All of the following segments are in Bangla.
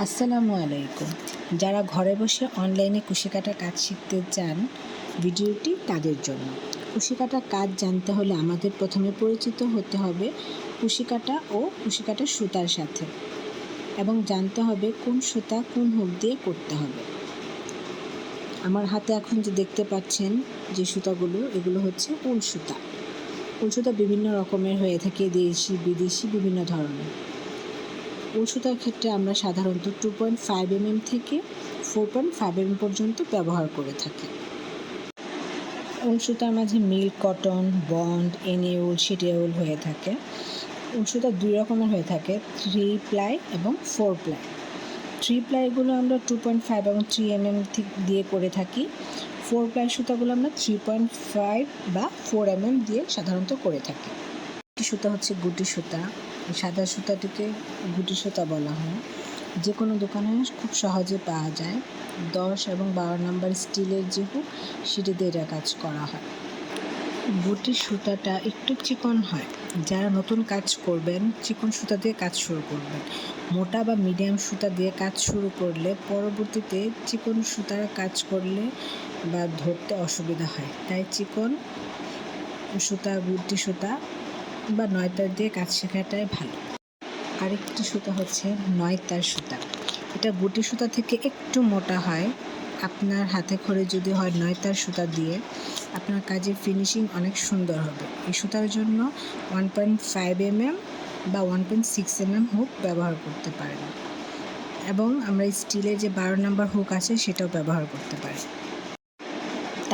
আসসালামু আলাইকুম। যারা ঘরে বসে অনলাইনে কুশি কাটার কাজ শিখতে চান, ভিডিওটি তাদের জন্য। কুশি কাটার কাজ জানতে হলে আমাদের প্রথমে পরিচিত হতে হবে কুশি কাটা ও কুশি কাটার সুতার সাথে এবং জানতে হবে কোন সুতা কোন হুক দিয়ে করতে হবে। আমার হাতে এখন যে দেখতে পাচ্ছেন যে সুতাগুলো, এগুলো হচ্ছে উল সুতা। উল সুতা বিভিন্ন রকমের হয়ে থাকে, দেশি, বিদেশি, বিভিন্ন ধরনের। উল সুতার ক্ষেত্রে আমরা সাধারণত টু পয়েন্ট ফাইভ এমএম থেকে ফোর পয়েন্ট ফাইভ এমএম পর্যন্ত ব্যবহার করে থাকি। উল সুতার মাঝে মিল্ক কটন বন্ড এনে উল সিটে উল হয়ে থাকে। উল সুতা দুই রকমের হয়ে থাকে থ্রি প্লাই এবং ফোর প্লাই থ্রি প্লাইগুলো আমরা টু পয়েন্ট ফাইভ এবং থ্রি এমএম দিয়ে করে থাকি। ফোর প্লাই সুতাগুলো আমরা থ্রি পয়েন্ট ফাইভ বা ফোর এমএম দিয়ে সাধারণত করে থাকি। সুতা হচ্ছে গুটি সুতা। সাদা সুতাটিকে গুটি সুতা বলা হয়। যে কোনো দোকানে খুব সহজে পাওয়া যায়। দশ এবং বারো নাম্বার স্টিলের যে হুক সেটি দিয়ে কাজ করা হয়। গুটি সুতাটা একটু চিকন হয়। যারা নতুন কাজ করবেন, চিকন সুতা দিয়ে কাজ শুরু করবেন। মোটা বা মিডিয়াম সুতা দিয়ে কাজ শুরু করলে পরবর্তীতে চিকন সুতার কাজ করলে বা ধরতে অসুবিধা হয়। তাই চিকন সুতা গুটি সুতা বা নয়তার দিয়ে কাজ শেখাটাই ভালো। আরেকটি সুতা হচ্ছে নয়তার সুতা। এটা গুটি সুতা থেকে একটু মোটা হয়। আপনার হাতে খড়ে যদি হয় নয়তার সুতা দিয়ে, আপনার কাজের ফিনিশিং অনেক সুন্দর হবে। এই সুতার জন্য ওয়ান পয়েন্ট ফাইভ এমএম বা one point six MM hook ব্যবহার করতে পারেন। এবং আমরা স্টিলের যে বারো নাম্বার হুক আছে, সেটাও ব্যবহার করতে পারি।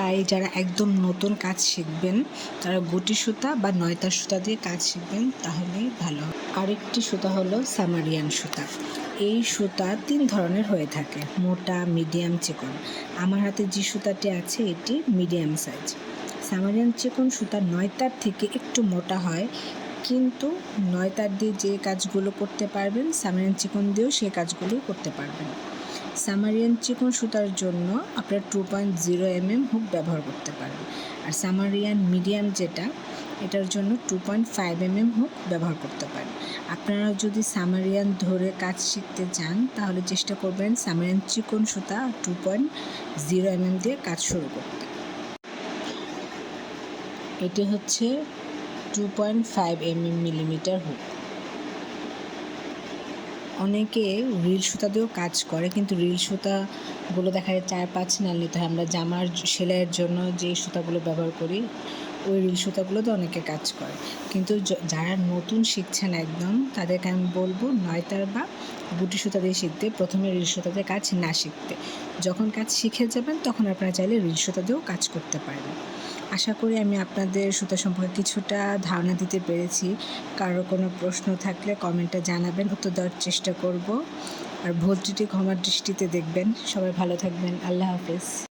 তাই যারা একদম নতুন কাজ শিখবেন, তারা গুটি সুতা বা নয়তার সুতা দিয়ে কাজ শিখবেন, তাহলেই ভালো আরেকটি সুতা হলো সামারিয়ান সুতা। এই সুতা তিন ধরনের হয়ে থাকে, মোটা, মিডিয়াম চিকন। আমার হাতে যে সুতাটি আছে, এটি মিডিয়াম সাইজ। সামারিয়ান চিকন সুতা নয়তার থেকে একটু মোটা হয়, কিন্তু নয়তার দিয়ে যে কাজগুলো করতে পারবেন, সামারিয়ান চিকন দিয়েও সেই কাজগুলো করতে পারবেন। সামারিয়ান চিকন সুতার জন্য আপনারা two point zero MM hook ব্যবহার করতে পারেন। আর সামারিয়ান মিডিয়াম যেটা, এটার জন্য two point five MM hook ব্যবহার করতে পারেন। আপনারা যদি সামারিয়ান ধরে কাজ শিখতে চান, তাহলে চেষ্টা করবেন সামারিয়ান চিকন সুতা টু পয়েন্ট জিরো এমএম দিয়ে কাজ শুরু করতে। এটি হচ্ছে two point five MM millimetre hook. অনেকে রিল সুতা দিয়েও কাজ করে, কিন্তু রিল সুতাগুলো দেখা যায় চার, পাঁচ নাল নিতে হয়। আমরা জামার সেলাইয়ের জন্য যে সুতাগুলো ব্যবহার করি, ওই রিল সুতাগুলোতে অনেকে কাজ করে। কিন্তু যারা নতুন শিখছেন একদম, তাদেরকে আমি বলব নয়তার বা গুটি সুতা দিয়ে শিখতে, প্রথমে রিল সুতা দিয়ে কাজ না শিখতে। যখন কাজ শিখে যাবেন, তখন আপনারা চাইলে রিল সুতা দিয়েও কাজ করতে পারবেন। আশা করি আমি আপনাদের সুতা সম্পর্কে কিছুটা ধারণা দিতে পেরেছি। কারও কোনো প্রশ্ন থাকলে কমেন্টে জানাবেন, উত্তর দেওয়ার চেষ্টা করব। আর ভোট ত্রুটি ক্ষমার দৃষ্টিতে দেখবেন। সবাই ভালো থাকবেন। আল্লাহ হাফেজ।